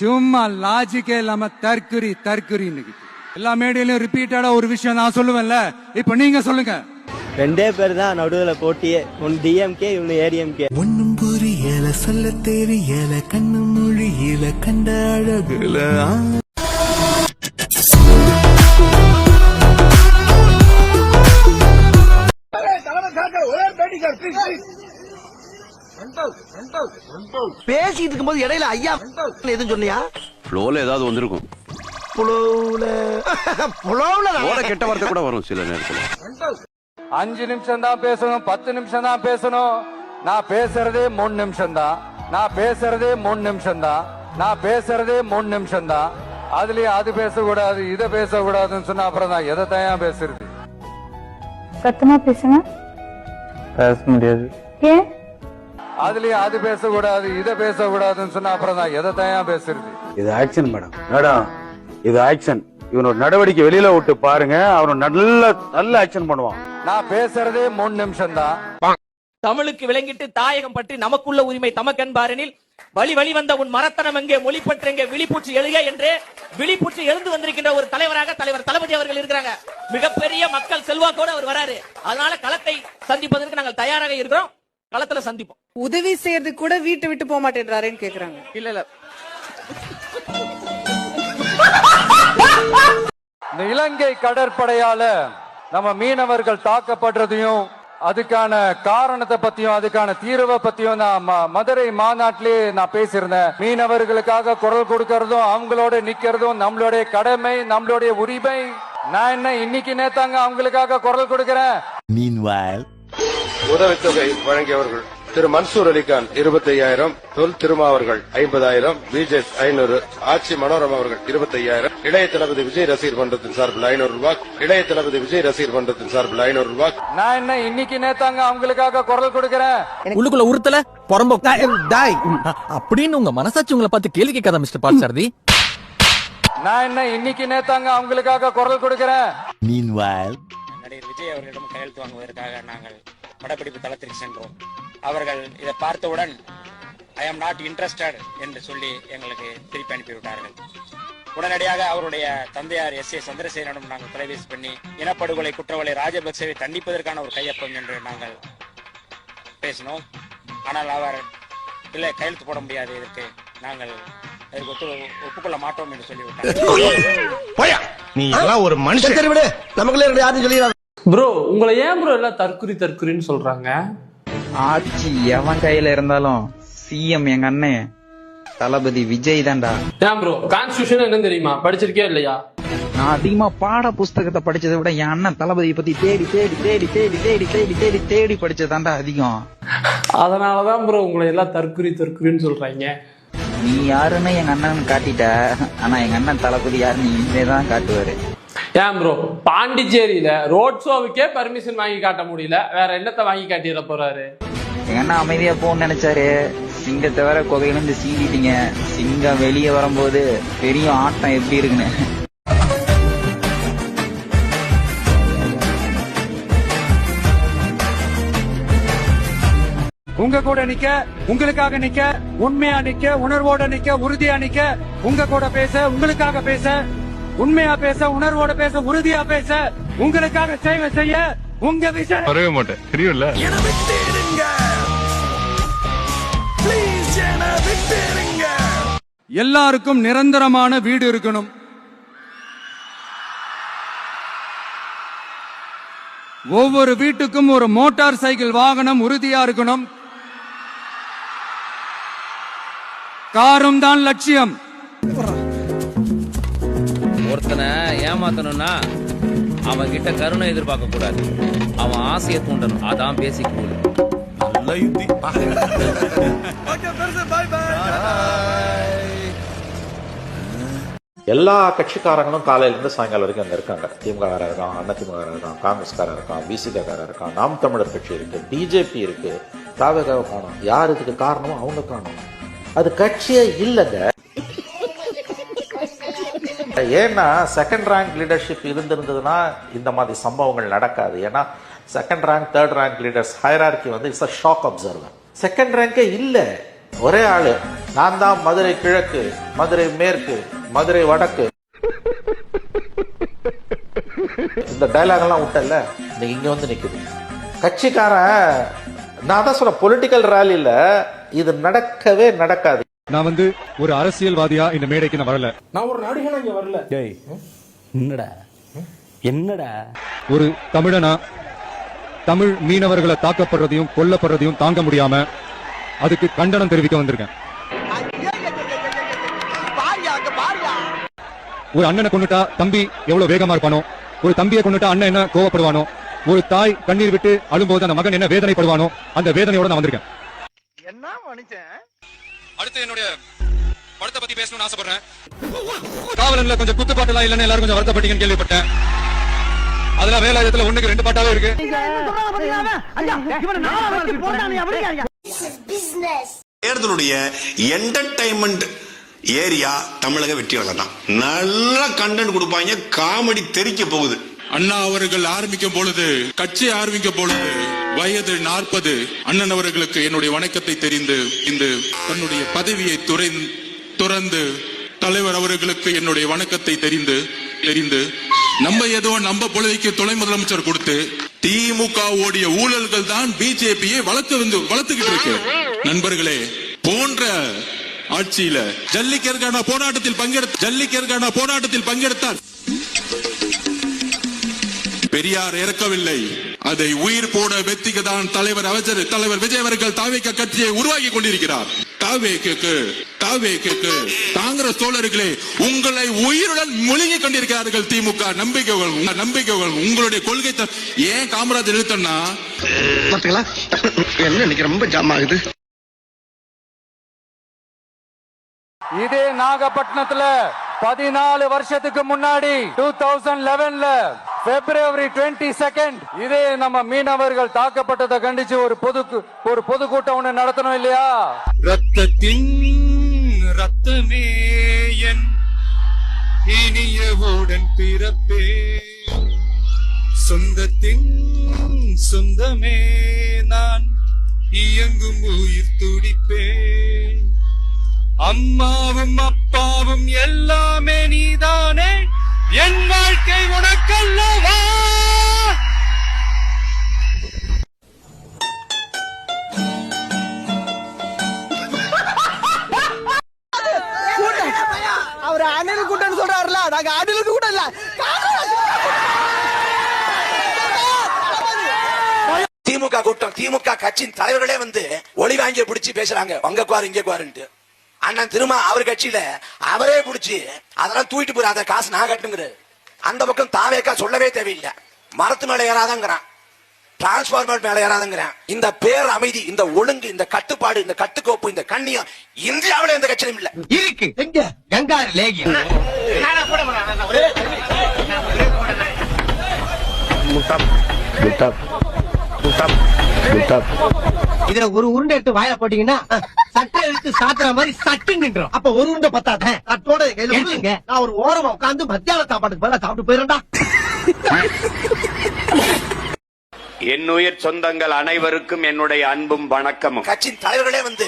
சும்மா லாஜிக்கே இல்லாம தற்குறி தற்குறி எல்லா மேடையிலும் ரிப்பீட்டடா ஒரு விஷயம் நான் சொல்லுவேன்ல. இப்ப நீங்க சொல்லுங்க. ரெண்டே பேர் தான் நடுவுல போட்டியே. ஒன்னு டிஎம்கே இவனு ஏடிஎம்கே ஒன்னும் புரியல சொல்ல தெரியல கண்ணு மொழியில கண்ட அழகுல ஆ. பேசிட்டு இருக்கும்போது இடையில ஐயா எதுவும் சொன்னியா? ஃப்ளோல ஏதாவது வந்திருக்கும். புலவுல ஓட கெட்ட வார்த்தை கூட வரும் சில நேரத்துல. அஞ்சு நிமிஷம் தான் பேசணும் பத்து நிமிஷம் தான் பேசணும். நான் பேசுறதே மூணு நிமிஷம் தான். நான் பேசுறதே மூணு நிமிஷம் தான். நான் பேசுறதே மூணு நிமிஷம் தான். அதுலயே அது பேசக்கூடாது இதை பேசக்கூடாதுன்னு சொன்னா அப்புறம் நான் எதை தான் பேசுறது? சத்தமா பேசுங்க. பேச முடியாது. ஏன்? அதுலயே அது பேசக்கூடாது இதை பேசக்கூடாதுன்னு சொன்னா அப்புறம் நான் எதை தான் பேசுறது? இது ஆக்ஷன் மேடம் மேடம் இது ஆக்ஷன் இவனோட நடவடிக்கை வெளியில விட்டு பாருங்க அவன் நல்ல நல்ல ஆக்ஷன் பண்ணுவான். நான் பேசுறதே மூணு நிமிஷம் தான் தமிழுக்கு விளங்கிட்டு தாயகம் பற்றி நமக்குள்ள உரிமை தமக்கன்பாரனில் வழி வழி வந்த உன் மரத்தனம் எங்கே மொழிப்பற்று எங்கே விழிப்பூச்சி எழுக என்று விழிப்பூச்சி எழுந்து வந்திருக்கின்ற ஒரு தலைவராக தலைவர் தளபதி அவர்கள் இருக்கிறாங்க. மிகப்பெரிய மக்கள் செல்வாக்கோடு அவர் வராரு. அதனால களத்தை சந்திப்பதற்கு நாங்கள் தயாராக இருக்கிறோம். களத்துல சந்திப்போம். உதவி செய்யறதுக்கு கூட வீட்டை விட்டு போக மாட்டேன்றாருன்னு கேக்குறாங்க. இல்ல இல்ல. இந்த இலங்கை கடற்படையால நம்ம மீனவர்கள் தாக்கப்படுறதையும் அதுக்கான காரணத்தை பத்தியும் அதுக்கான தீர்வை பத்தியும் நான் ம- மதுரை மாநாட்டிலே நான் பேசியிருந்தேன். மீனவர்களுக்காக குரல் கொடுக்கறதும் அவங்களோட நிக்கிறதும் நம்மளுடைய கடமை நம்மளுடைய உரிமை. நான் என்ன இன்னைக்கு நேத்தாங்க அவங்களுக்காக குரல் கொடுக்கிறேன்? Meanwhile, உதவித்தொகை வழங்கியவர்கள் திரு மன்சூர் அலிகான் இருபத்தி ஐயாயிரம் தொல் திருமாவர்கள் ஐம்பதாயிரம் பிஜேஸ் ஐநூறு ஆட்சி மனோரமா அவர்கள் இருபத்தி ஐயாயிரம் இளைய தளபதி விஜய் ரசிகர் மன்றத்தின் சார்பில் ஐநூறு ரூபாய் இளைய தளபதி விஜய் ரசிகர் மன்றத்தின் சார்பில் ஐநூறு ரூபாய். நான் என்ன இன்னைக்கு நேத்தாங்க அவங்களுக்காக குரல் கொடுக்கிறேன்? உள்ளுக்குள்ள உறுத்தல புறம்போ. அப்படின்னு உங்க மனசாட்சி உங்களை பார்த்து கேள்வி கேட்காத மிஸ்டர் பாட்சாரதி. நான் என்ன இன்னைக்கு நேத்தாங்க அவங்களுக்காக குரல் கொடுக்கிறேன்? நடிகர் விஜய் அவர்களிடம் கையெழுத்து வாங்குவதற்காக நாங்கள் படப்பிடிப்பு தளத்திற்கு சென்றோம். அவர்கள் இதை பார்த்தவுடன் ஐ ஆம் நாட் இன்ட்ரெஸ்டட் என்று சொல்லி எங்களுக்கு திருப்பி அனுப்பிவிட்டார்கள். உடனடியாக அவருடைய தந்தையார் எஸ் ஏ சந்திரசேகரனிடம் நாங்கள் தொலைபேசி பண்ணி இனப்படுகொலை குற்றவாளி ராஜபக்சேவை தண்டிப்பதற்கான ஒரு கையொப்பம் என்று நாங்கள் பேசினோம். ஆனால் அவர் இல்லை கையெழுத்து போட முடியாது இதற்கு நாங்கள் இதற்கு ஒத்து ஒப்புக்கொள்ள மாட்டோம் என்று சொல்லிவிட்டார். நீ எல்லாம் ஒரு மனுஷன். சரி விடு. நமக்குள்ள யாரும் சொல்லிடாத. ப்ரோ உங்களை ஏன் ப்ரோ எல்லாம் தற்குறி தற்குறின்னு சொல்றாங்க? ஆட்சி எவன் கையில இருந்தாலும் சிஎம் எங்க அண்ணன் தளபதி விஜய் தான்டா. ஏன் ப்ரோ கான்ஸ்டியூஷன் என்ன தெரியுமா? படிச்சிருக்கே இல்லையா? நான் அதிகமா பாட புஸ்தகத்தை படிச்சதை விட என் அண்ணன் தளபதியை பத்தி தேடி தேடி தேடி தேடி தேடி தேடி தேடி தேடி படிச்சதாண்டா அதிகம். அதனாலதான் ப்ரோ உங்களை எல்லாம் தற்குறி தற்குறின்னு சொல்றாங்க. நீ யாருன்னு எங்க அண்ணன் காட்டிட்ட. ஆனா எங்க அண்ணன் தளபதி யாருன்னு இனிமே தான் காட்டுவாரு. ஏன் ப்ரோ பாண்டிச்சேரியில ரோட் ஷோவுக்கே பர்மிஷன் வாங்கி காட்ட முடியல. வேற என்னத்தை வாங்கி காட்டிட போறாரு? அண்ணன் அமைதியா போன்னு நினைச்சாரு. சிங்கத்தை வேற குகையிலிருந்து சீண்டிட்டீங்க சிங்கம் வெளியே வரும்போது பெரிய ஆட்டம் எப்படி இருக்குன்னு. உங்க கூட நிக்க உங்களுக்காக நிக்க உண்மையா நிக்க உணர்வோட நிக்க உறுதியா நிக்க உங்க கூட பேச உங்களுக்காக பேச உண்மையா பேச உணர்வோட பேச உறுதியா பேச உங்களுக்காக சேவை செய்ய உங்க விஷயம் வரவே மாட்டேன். தெரியும்ல? எல்லாருக்கும் நிரந்தரமான வீடு இருக்கணும். ஒவ்வொரு வீட்டுக்கும் ஒரு மோட்டார் சைக்கிள் வாகனம் உறுதியா இருக்கணும். காரும் தான் லட்சியம். ஒருத்தனை ஏமாத்தணும்னா அவன் கிட்ட கருணை எதிர்பார்க்க கூடாது. அவன் ஆசையை தூண்டணும். அதான் பேசிக் கூல் நல்ல யுத்தி. எல்லா கட்சிக்காரங்களும் காலையில இருந்து சாயங்காலம் வரைக்கும் அங்க இருக்காங்க. திமுக இருக்கான் அண்ணா திமுக இருக்கான் காங்கிரஸ்காரன் இருக்கான் பிசிக இருக்கான் நாம் தமிழர் கட்சி இருக்கு பிஜேபி இருக்கு தாவகாவை காணும் யார் இதுக்கு காரணமோ அவங்க காணும் அது கட்சியே இல்லைங்க. ஏன்னா செகண்ட் ரேங்க் லீடர்ஷிப் இருந்திருந்ததுன்னா இந்த மாதிரி சம்பவங்கள் நடக்காது. ஏன்னா second rank third rank leaders hierarchy வந்து it's a shock absorber second ரேங்கே இல்லை. ஒரே ஆளு. நான் தான் மதுரை கிழக்கு மதுரை மேற்கு மதுரை வடக்கு. இந்த டைலாக் எல்லாம் விட்டல இன்னைக்கு இங்க வந்து நிக்குது. கட்சிக்காரன் நான் தான் சொல்றேன் பொலிட்டிக்கல் ரேலியில இது நடக்கவே நடக்காது. நான் வந்து ஒரு அரசியல்வாதியா இந்த மேடைக்கு நான் வரல. நான் ஒரு நடிகனா இங்க வரல. என்னடா? என்னடா? ஒரு தமிழனா தமிழ் மீனவர்களை தாக்கப்படுறதையும் கொல்லப்படுறதையும் தாங்க முடியாம அதுக்கு கண்டனம் தெரிவிக்க வந்திருக்கேன். பாரியா அங்க பாரியா ஒரு அண்ணனை கொண்டுட்டா தம்பி எவ்வளவு வேகமா இருப்பானோ ஒரு தம்பியை கொண்டுட்டா அண்ணன் என்ன கோவப்படுவானோ ஒரு தாய் கண்ணீர் விட்டு அழும்போது அந்த மகன் என்ன வேதனைப்படுவானோ அந்த வேதனையோட நான் வந்திருக்கேன். என்ன மனுஷன்? அடுத்து என்னுடைய படத்தை பத்தி பேசணும்னு ஆசைப்படுறேன். காவலன்ல கொஞ்சம் குத்து பாட்டுலாம் இல்லைன்னு எல்லாரும் கொஞ்சம் வருத்தப்பட்டீங்கன்னு கேள்விப்பட்டேன். அதெல்லாம் வேலாயுதத்துல ஒண்ணுக்கு ரெண்டு பாட்டாவே இருக்கு. தேர்தலுடைய என்டர்டைன்மெண்ட் ஏரியா தமிழக வெற்றி தான். நல்ல கண்டென்ட் கொடுப்பாங்க காமெடி தெரிக்க போகுது. அண்ணா அவர்கள் ஆரம்பிக்கும் பொழுது கட்சி ஆரம்பிக்கும் பொழுது வயது நாற்பது அண்ணன் அவர்களுக்கு என்னுடைய வணக்கத்தை தெரிந்து இந்த தன்னுடைய பதவியை துறை- துறந்து தலைவர் அவர்களுக்கு என்னுடைய வணக்கத்தை தெரிந்து தெரிந்து நம்ம ஏதோ நம்ம பொழுதைக்கு துணை முதலமைச்சர் கொடுத்து திமுக ஓடிய ஊழல்கள் தான் பிஜேபியை வளர்த்து வந்து வளர்த்துக்கிட்டு இருக்கு. நண்பர்களே போன்ற ஆட்சியில ஜல்லிக்கற்கான போராட்டத்தில் பங்கெடுத்த ஜல்லிக்கற்கான போராட்டத்தில் பங்கெடுத்தார். பெரியார் இறக்கவில்லை. அதை உயிர் போட வெத்திக்கு தான் தலைவர் அமைச்சர் தலைவர் விஜய் அவர்கள் தாவேக்க கட்சியை உருவாக்கி கொண்டிருக்கிறார். தாவேக்கு தாவேக்கு காங்கிரஸ் தோழர்களே உங்களை உயிருடன் முழுகி கொண்டிருக்கிறார்கள் திமுக. நம்பிக்கைகள் உங்க நம்பிக்கைகள் உங்களுடைய கொள்கை ஏன் காமராஜர் நிறுத்தன்னா பாத்தீங்களா? என்ன இன்னைக்கு ரொம்ப ஜாம் ஆகுது. இதே நாகப்பட்டினத்துல பதினாலு வருஷத்துக்கு முன்னாடி டூ தௌசண்ட் லெவன்ல பிப்ரவரி டுவெண்ட்டி செகண்ட் இதே நம்ம மீனவர்கள் தாக்கப்பட்டதை கண்டிச்சு ஒரு பொது ஒரு பொதுக்கூட்டம் ஒண்ணு நடத்தணும் இல்லையா? ரத்தத்தின் ரத்தமே என் இனியவுடன் பிறப்பே. சொந்தத்தின் சொந்தமே நான் இயங்கும் உயிர் துடிப்பே. அம்மாவும் அப்பாவும் எல்லாமே நீதானே. என் வாழ்க்கை உனக்கல்லவா? அவர் அணில் கூட்டம்னு சொல்றாருல நாங்க அணிலுக்கு கூட்டம் இல்ல. திமுக கூட்டம் திமுக கட்சியின் தலைவர்களே வந்து ஒளி வாங்கி பிடிச்சி பேசுறாங்க. அங்க குவாரு இங்க குவாருன்ட்டு. அண்ணன் திரும்ப அவர் கட்சியில அவரே பிடிச்சி அதெல்லாம் தூக்கிட்டு போய் அதை காசு நான் கட்டுங்கிறாரு அந்த பக்கம் தாவேக்கா சொல்லவே தேவையில்லை. மரத்து மேல ஏறாதங்கிறான். டிரான்ஸ்பார்மர் மேல ஏறாதங்கிறான். இந்த பேர் அமைதி இந்த ஒழுங்கு இந்த கட்டுப்பாடு இந்த கட்டுக்கோப்பு இந்த கண்ணியம் இந்தியாவில எந்த கட்சியிலும் இல்ல. இருக்கு. எங்க? கங்காரு லேகியம். இதுல ஒரு உருண்டை எடுத்து வாயில போட்டீங்கன்னா சட்டை எடுத்து சாத்துற மாதிரி சட்டு நின்றோம் அப்ப ஒரு உருண்டை பத்தாத? சட்டோட கையில. நான் ஒரு ஓரமா உட்கார்ந்து மத்தியான சாப்பாட்டுக்கு பதிலா சாப்பிட்டு போயிடும்டா என்னுயிர் சொந்தங்கள் அனைவருக்கும் என்னுடைய அன்பும் வணக்கமும். கட்சியின் தலைவர்களே வந்து